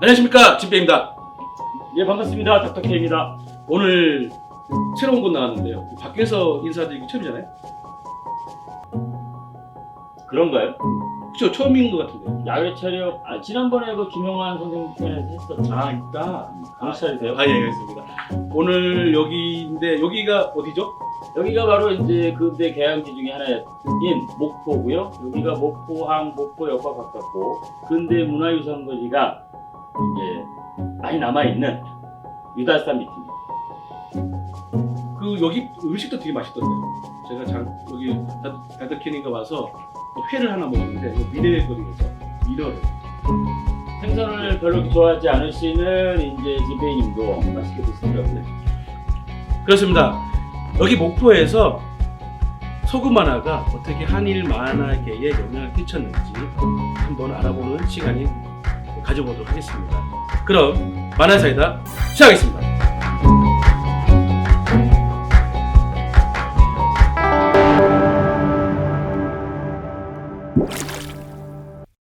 안녕하십니까 진배입니다. 예 반갑습니다 닥터케입니다. 오늘 새로운 곳 나왔는데요. 밖에서 인사드리기 처음이잖아요. 그런가요? 그쵸 처음인 것 같은데요. 야외 촬영 아 지난번에 그 김용환 선생님 편에서 했었죠. 아 있다. 차리세요. 아예 알겠습니다. 오늘 여기인데 여기가 어디죠? 여기가 바로 이제 근대 개항지 중에 하나인 목포고요. 여기가 목포항 목포역과 가깝고 근대 문화유산거지가 이제 많이 남아 있는 유달산 밑입니다. 그 여기 음식도 되게 맛있던데요. 제가 장, 여기 다드캐닝가 와서 회를 하나 먹었는데 이거 미래거리에서 미러를 생선을 별로 좋아하지 않으시는 이제 지배님도 맛있게 드시더라고요. 그렇습니다. 여기 목포에서 소금 만화가 어떻게 한일 만화계에 영향을 끼쳤는지 한번 알아보는 시간이 가져보도록 하겠습니다. 그럼 만화사이다 시작하겠습니다.